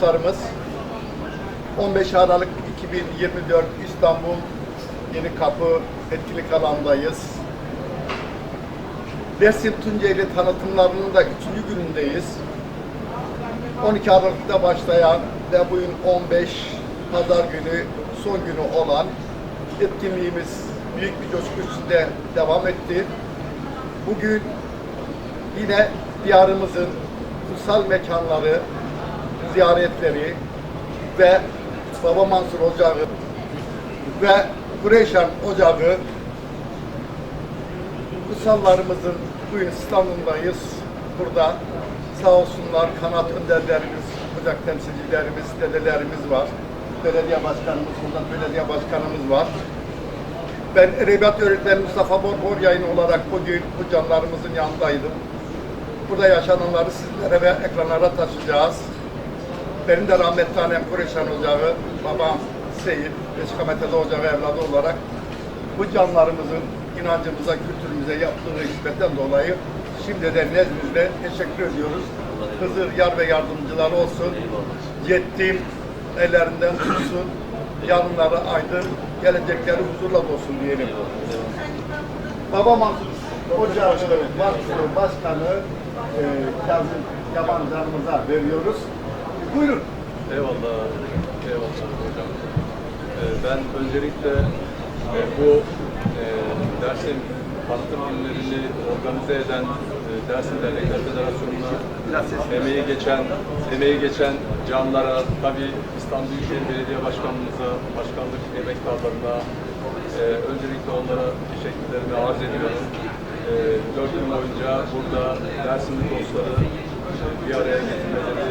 dostlarımız 15 Aralık 2024 İstanbul Yeni Kapı etkinlik alandayız. Dersim Tunceli tanıtımlarının da 3. günündeyiz. 12 Aralık'ta başlayan ve bugün 15 Pazar günü son günü olan etkinliğimiz büyük bir coşku içinde devam etti. Bugün yine diyarımızın kutsal mekanları, ziyaretleri ve Baba Mansur Ocağı ve Kureyşan Ocağı kutsallarımızın bugün standındayız. Burada sağ olsunlar kanat önderlerimiz, ocak temsilcilerimiz, dedelerimiz var. Belediye başkanımız, burada belediye başkanımız var. Ben Edebiyat Öğretmeni Mustafa Borbor yayın olarak bugün bu canlarımızın yanındaydım. Burada yaşananları sizlere ve ekranlara taşıyacağız. Benim de rahmetli annem Kureyşan Ocağı, babam Seyit, Reşikametede Ocağı evladı olarak bu canlarımızın inancımıza, kültürümüze yaptığı hizmetten dolayı şimdiden nezdinizde teşekkür ediyoruz. Hızır yar ve yardımcıları olsun. Yettim ellerinden tutsun. Yanları aydın, gelecekleri huzurla olsun diyelim. Baba Mansur Ocağı Başkanı e, Kazım Yaban Canımıza veriyoruz. Buyurun. Eyvallah, eyvallah hocam. Ee, ben öncelikle e, bu e, dersin tanıtım günlerini organize eden e, Dersim Dernekler Federasyonu'na emeği geçen, emeği geçen canlara, tabii İstanbul Büyükşehir Belediye Başkanımıza, başkanlık emektarlarına e, öncelikle onlara teşekkürlerimi arz ediyorum. E, dört gün boyunca burada Dersimli dostları bir araya getirmeleri,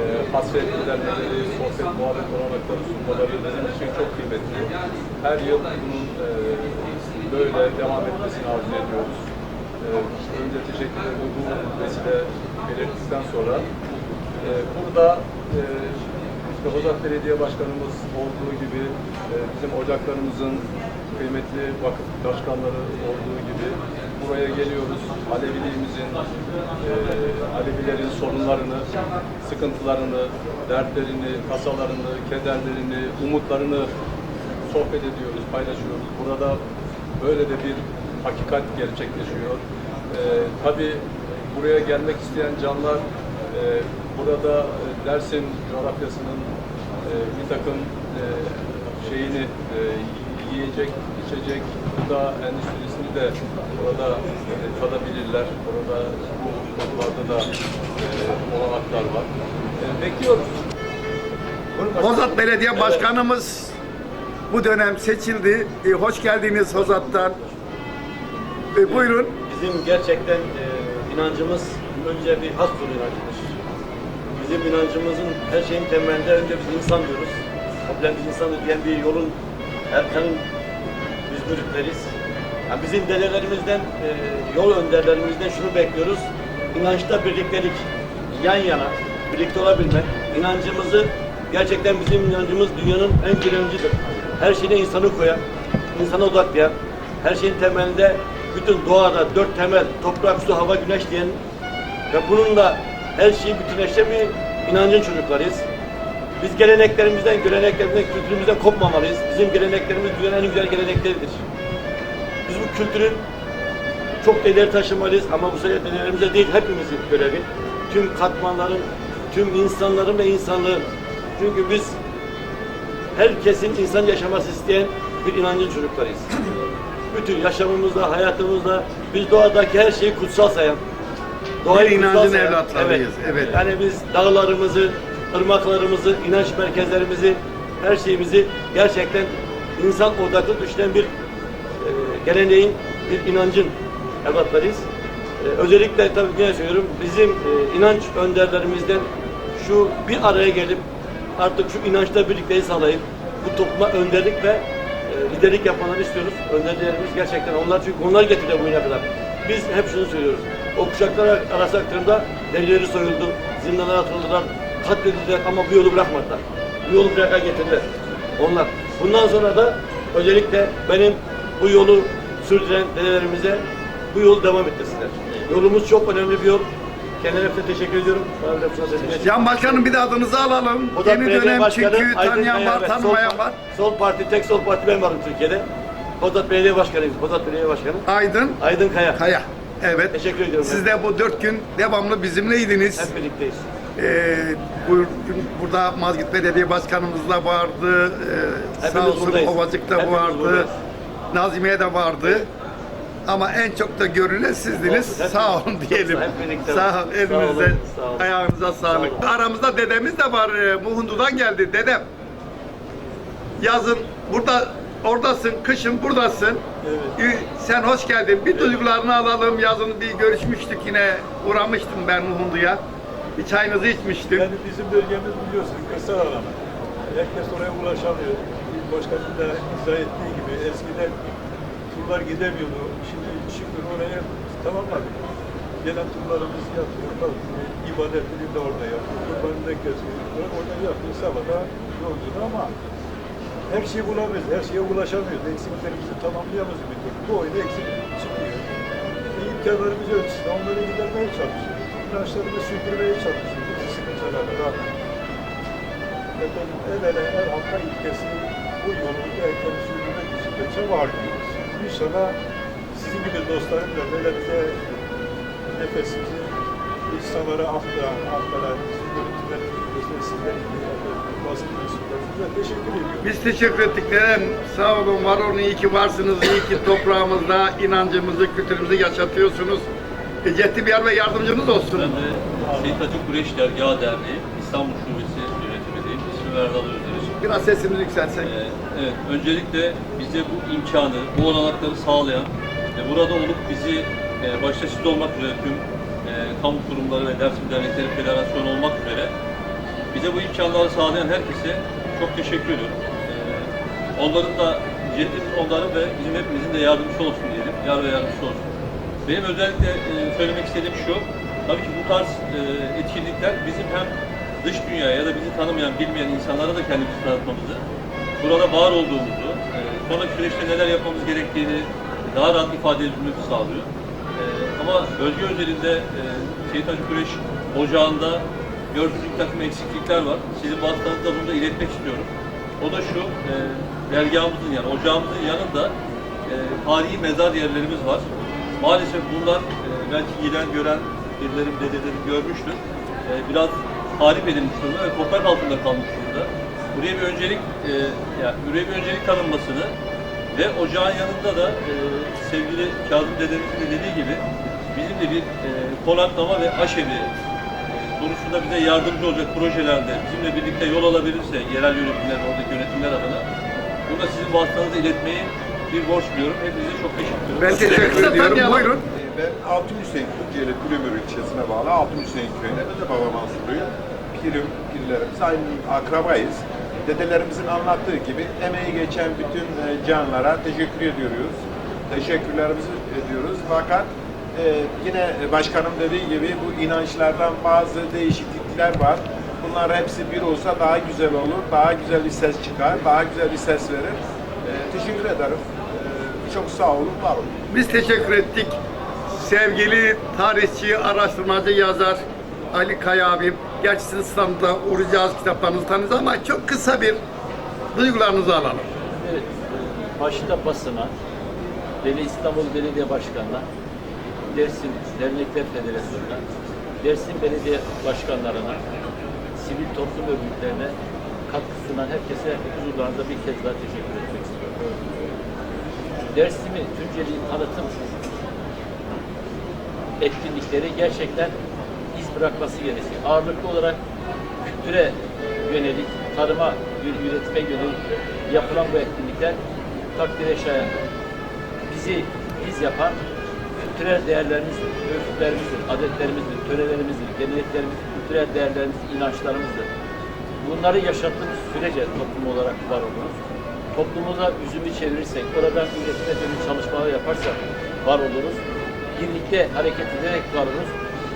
e, hasret gidermeleri, sohbet, muhabbet olanakları sunmaları bizim için çok kıymetli. Her yıl bunun e, böyle devam etmesini arzu ediyoruz. E, önce teşekkürlerimi bu vesile belirttikten sonra e, burada e, işte Hozat Belediye Başkanımız olduğu gibi e, bizim ocaklarımızın kıymetli vakıf başkanları olduğu gibi buraya geliyoruz. Aleviliğimizin, e, Alevilerin sorunlarını, sıkıntılarını, dertlerini, kasalarını, kederlerini, umutlarını sohbet ediyoruz, paylaşıyoruz. Burada böyle de bir hakikat gerçekleşiyor. E, tabii buraya gelmek isteyen canlar e, burada e, Dersim coğrafyasının e, bir takım e, şeyini e, yiyecek, içecek, gıda endüstrisini de burada e, tadabilirler. Burada bu konularda da e, olanaklar var. E, bekliyoruz. Hozat Belediye Başkanımız bu dönem seçildi. E, hoş geldiniz Hozat'tan. E, buyurun. Bizim gerçekten e, inancımız önce bir has tur inancıdır. Bizim inancımızın her şeyin temelinde önce biz insan diyoruz. Problem biz insanız diyen bir yolun erkanın biz müritleriz. Yani bizim dedelerimizden, e, yol önderlerimizden şunu bekliyoruz. İnançta birliktelik, yan yana, birlikte olabilmek. İnancımızı gerçekten bizim inancımız dünyanın en giremcidir. Her şeyine insanı koyan, insana odaklayan, her şeyin temelinde bütün doğada dört temel, toprak, su, hava, güneş diyen ve bununla her şeyi bütünleştiren bir inancın çocuklarıyız. Biz geleneklerimizden, göreneklerimizden, kültürümüzden kopmamalıyız. Bizim geleneklerimiz dünyanın en güzel gelenekleridir. Kültürün çok değer taşımalıyız ama bu sefer değerlerimize değil hepimizin görevi. Tüm katmanların, tüm insanların ve insanlığın. Çünkü biz herkesin insan yaşaması isteyen bir inancın çocuklarıyız. Bütün yaşamımızda, hayatımızda biz doğadaki her şeyi kutsal sayan, doğayı Bir inancın sayan- evlatlarıyız, evet. Yani biz dağlarımızı, ırmaklarımızı, inanç merkezlerimizi, her şeyimizi gerçekten insan odaklı düşünen bir geleneğin, bir inancın evlatlarıyız. E, özellikle tabii yine söylüyorum, bizim e, inanç önderlerimizden şu bir araya gelip artık şu inançla birlikteyi sağlayıp bu topluma önderlik ve e, liderlik yapmalarını istiyoruz. Önderlerimiz gerçekten onlar çünkü onlar getirdi bugüne kadar. Biz hep şunu söylüyoruz. O kuşaklar arası derileri soyuldu, zindanlara atıldılar, katledildiler ama bu yolu bırakmadılar. Bu yolu bıraka getirdiler. Onlar. Bundan sonra da özellikle benim bu yolu sürdüren dedelerimize bu yolu devam ettirsinler. Yolumuz çok önemli bir yol. Kendilerine teşekkür ediyorum. Can Başkanım bir de adınızı alalım. O da Yeni belediye dönem başkanı çünkü Aydın tanıyan var, tanımayan sol, var. Sol parti, tek sol parti ben varım Türkiye'de. Kozat Belediye Başkanıyım. Kozat Belediye Başkanı. Aydın Aydın Kaya. Kaya. Evet. Teşekkür ediyorum. Siz de bu dört gün devamlı bizimleydiniz. Hep birlikteyiz. Ee, bugün burada Mazgirt Belediye Başkanımız da vardı. Ee, Hepimiz sağ olsun buradayız. Ovacık da Hepimiz vardı. buradayız. Nazimiye de vardı. Ama en çok da görülen sizdiniz. Olsun, Sağ olun diyelim. Sağ olun. Elinize, sağ olun. ayağınıza sağlık. Sağ olun. Aramızda dedemiz de var. e, Muhundu'dan geldi dedem. Yazın burada oradasın, kışın buradasın. Evet. Sen hoş geldin. Bir duygularını alalım. Yazın bir görüşmüştük yine. Uğramıştım ben Muhundu'ya. Bir çayınızı içmiştim. Yani bizim bölgemiz biliyorsun kırsal alan. Herkes oraya ulaşamıyor. Başkanın da izah ettiği gibi eskiden turlar gidemiyordu. Şimdi şükür oraya tamamladık. Gelen turlarımızı yapıyor. kalkıyor. İbadetini de orada yapıyor. Kurbanını da kesiyor. Orada yapıyor. Sabahda yolculuğu ama her şeyi bulamıyoruz. Her şeye ulaşamıyoruz. Eksiklerimizi tamamlayamıyoruz bir türlü. Bu oyunda eksik çıkıyor. İmkanlarımız ölçüsünde onları gidermeye çalışıyoruz. İlaçlarımızı sürdürmeye çalışıyoruz. Sıkıntılarla rağmen. Efendim el ele her hafta ilkesi bu yolu erken sürdürmek için de çaba harcıyoruz. İnşallah sizin gibi dostlarımla devlette nefesimizi insanlara aktaran, aktaran, sizin görüntüler, sizler gibi basın mensuplarınıza teşekkür ediyorum. Biz teşekkür ettik dedem. Sağ olun, var olun. İyi ki varsınız. İyi ki toprağımızda inancımızı, kültürümüzü yaşatıyorsunuz. E, Ciddi bir yer ve yardımcınız olsun. Ben de Seyit Hacı Kureş Dergahı Derneği İstanbul Şubesi Erdal Özderiş. Biraz sesimizi yükselsek. Ee, evet, öncelikle bize bu imkanı, bu olanakları sağlayan ve burada olup bizi e, başta siz olmak üzere tüm e, kamu kurumları ve Dersim Dernekleri Federasyonu olmak üzere bize bu imkanları sağlayan herkese çok teşekkür ediyorum. Ee, onların da cennetin onların ve bizim hepimizin de yardımcısı olsun diyelim. Yar ve yardımcısı olsun. Benim özellikle e, söylemek istediğim şu, tabii ki bu tarz e, etkinlikler bizim hem dış dünyaya ya da bizi tanımayan, bilmeyen insanlara da kendimizi tanıtmamızı, burada var olduğumuzu, e, sonraki süreçte neler yapmamız gerektiğini daha rahat ifade edilmemizi sağlıyor. E, ama bölge özelinde e, Seyit Hacı Kureş Ocağı'nda gördüğümüz bir takım eksiklikler var. Sizin vasıtanızla bunu da iletmek istiyorum. O da şu, e, dergahımızın yani ocağımızın yanında e, tarihi mezar yerlerimiz var. Maalesef bunlar e, belki giden gören birilerim dedelerim görmüştür. E, biraz tahrip edilmiş durumda ve toprak altında kalmış durumda. Buraya bir öncelik e, yani buraya bir öncelik tanınmasını ve ocağın yanında da e, sevgili Kazım dedemizin de dediği gibi bizim de bir e, konaklama ve aşevi e, konusunda bize yardımcı olacak projelerde bizimle birlikte yol alabilirse yerel yönetimler, oradaki yönetimler adına bunu da sizin vasıtanızı iletmeyi bir borç biliyorum. Hepinize çok teşekkür ederim. Ben teşekkür ediyorum. Buyurun. Ben Altın Hüseyin Tunceli Pürümür ilçesine bağlı Altın Hüseyin köyünde de baba Mansurluyum. Pirim, pirlerimiz aynı akrabayız. Dedelerimizin anlattığı gibi emeği geçen bütün e, canlara teşekkür ediyoruz. Teşekkürlerimizi ediyoruz. Fakat e, yine başkanım dediği gibi bu inançlardan bazı değişiklikler var. Bunlar hepsi bir olsa daha güzel olur, daha güzel bir ses çıkar, daha güzel bir ses verir. E, teşekkür ederim. E, çok sağ olun, var olun. Biz teşekkür ettik. Sevgili tarihçi, araştırmacı, yazar Ali Kaya abim. Gerçi siz İstanbul'da uğrayacağız kitaplarınızı tanıyacağız ama çok kısa bir duygularınızı alalım. Evet, başta basına, Deli İstanbul Belediye Başkanı'na, Dersim Dernekler Federasyonu'na, Dersim Belediye Başkanlarına, sivil toplum örgütlerine katkı sunan herkese huzurlarında bir kez daha teşekkür etmek istiyorum. Dersim'i, Tunceli'yi tanıtım etkinlikleri gerçekten iz bırakması gerekiyor. Ağırlıklı olarak kültüre yönelik, tarıma, üretime yönelik yapılan bu etkinlikler takdire şayan. Bizi biz yapan kültürel değerlerimizdir, örflerimizdir, adetlerimizdir, törelerimizdir, geleneklerimizdir, kültürel değerlerimizdir, inançlarımızdır. Bunları yaşattığımız sürece toplum olarak var oluruz. Toplumumuza yüzümü çevirirsek, oradan üretime dönük çalışmalar yaparsak var oluruz. Birlikte hareket ederek var oluruz.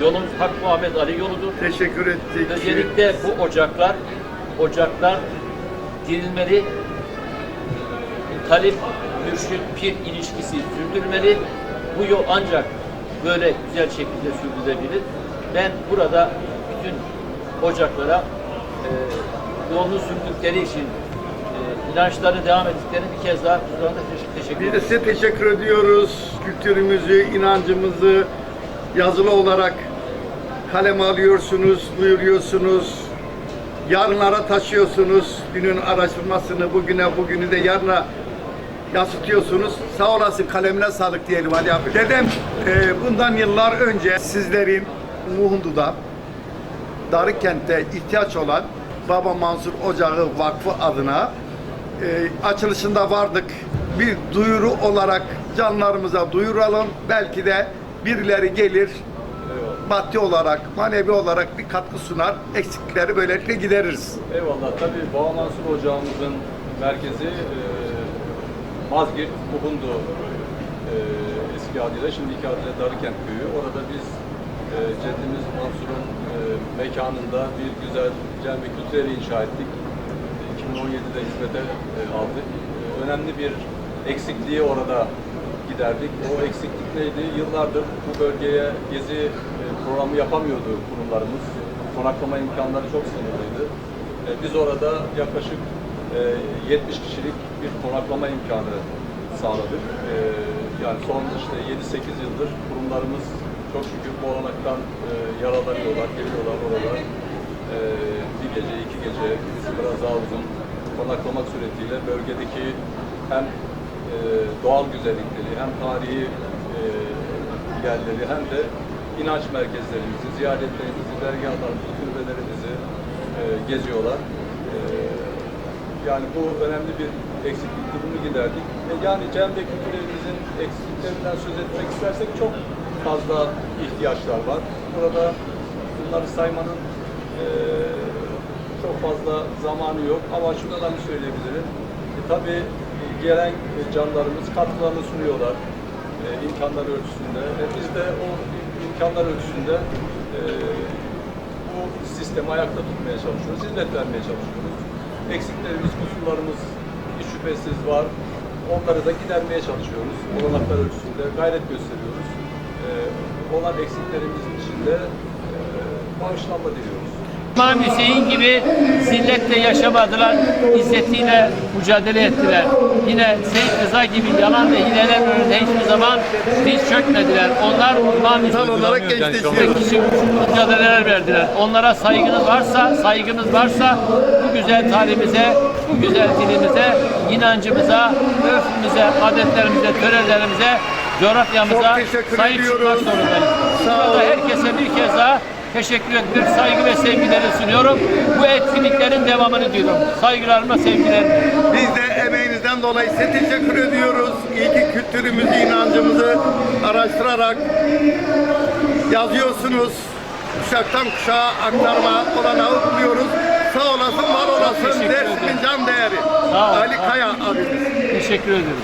Yolumuz Hak Muhammed Ali yoludur. Teşekkür ettik. Özellikle bu ocaklar, ocaklar dirilmeli, talip, mürşit, pir ilişkisi sürdürmeli. Bu yol ancak böyle güzel şekilde sürdürülebilir. Ben burada bütün ocaklara e, yolunu sürdükleri için inançları devam ettiklerini bir kez daha huzurlarında teşekkür, teşekkür Biz de size teşekkür ediyoruz. Kültürümüzü, inancımızı yazılı olarak kaleme alıyorsunuz, duyuruyorsunuz. Yarınlara taşıyorsunuz. Günün araştırmasını bugüne, bugünü de yarına yansıtıyorsunuz. Sağ olasın kalemine sağlık diyelim Ali abi. Dedem e, bundan yıllar önce sizlerin Muhundu'da Darıkent'te ihtiyaç olan Baba Mansur Ocağı Vakfı adına e, açılışında vardık. Bir duyuru olarak canlarımıza duyuralım. Belki de birileri gelir maddi olarak, manevi olarak bir katkı sunar. Eksiklikleri böylelikle gideririz. Eyvallah. Tabii Bağ Mansur Ocağımızın merkezi e, Mazgirt, Buhundu e, eski adıyla, şimdiki adıyla Darıkent Köyü. Orada biz e, Ceddimiz Mansur'un e, mekanında bir güzel cami kültüreli inşa ettik. E, 2017'de hizmete e, aldık. E, önemli bir eksikliği orada giderdik. O eksiklik neydi? Yıllardır bu bölgeye gezi e, programı yapamıyordu kurumlarımız. Konaklama imkanları çok sınırlıydı. E, Biz orada yaklaşık e, 70 kişilik bir konaklama imkanı sağladık. E, Yani son işte 7-8 yıldır kurumlarımız çok şükür bu olanaktan e, yararlanıyorlar, geliyorlar orada. E, Bir gece, iki gece, biraz daha uzun konaklamak suretiyle bölgedeki hem e, doğal güzellikleri hem tarihi e, yerleri hem de inanç merkezlerimizi, ziyaretlerimizi, dergahlarımızı, türbelerimizi e, geziyorlar. E, yani bu önemli bir eksiklikti, bunu giderdik. E, yani cem ve eksikliklerinden söz etmek istersek çok fazla ihtiyaçlar var. Burada bunları saymanın e, çok fazla zamanı yok ama şundan söyleyebilirim. E, tabii gelen canlarımız katkılarını sunuyorlar e, imkanlar ölçüsünde. E, biz de o imkanlar ölçüsünde e, bu sistemi ayakta tutmaya çalışıyoruz, hizmet vermeye çalışıyoruz. Eksiklerimiz, kusurlarımız hiç şüphesiz var. Onları da gidermeye çalışıyoruz. Olanaklar ölçüsünde gayret gösteriyoruz. E, olan eksiklerimizin içinde e, bağışlanma diliyoruz. İmam Hüseyin gibi zilletle yaşamadılar, izzetiyle mücadele ettiler. Yine Seyyid Rıza gibi yalan ve hileler önünde hiçbir zaman diz çökmediler. Onlar İmam Hüseyin olarak mücadeleler verdiler. Onlara saygınız varsa, saygınız varsa bu güzel tarihimize, bu güzel dilimize, inancımıza, örfümüze, adetlerimize, törelerimize, coğrafyamıza sahip çıkmak zorundayız. Sağ Burada olun. herkese bir kez daha teşekkür etmek, saygı ve sevgileri sunuyorum. Bu etkinliklerin devamını diliyorum. Saygılarımla, sevgilerimle. Biz de emeğinizden dolayı size teşekkür ediyoruz. İyi ki kültürümüzü, inancımızı araştırarak yazıyorsunuz. Kuşaktan kuşağa aktarma olanağı buluyoruz. Sağ olasın, var olasın. Dersimin can değeri. Sağ ol. Ali Kaya abimiz. Teşekkür ederim.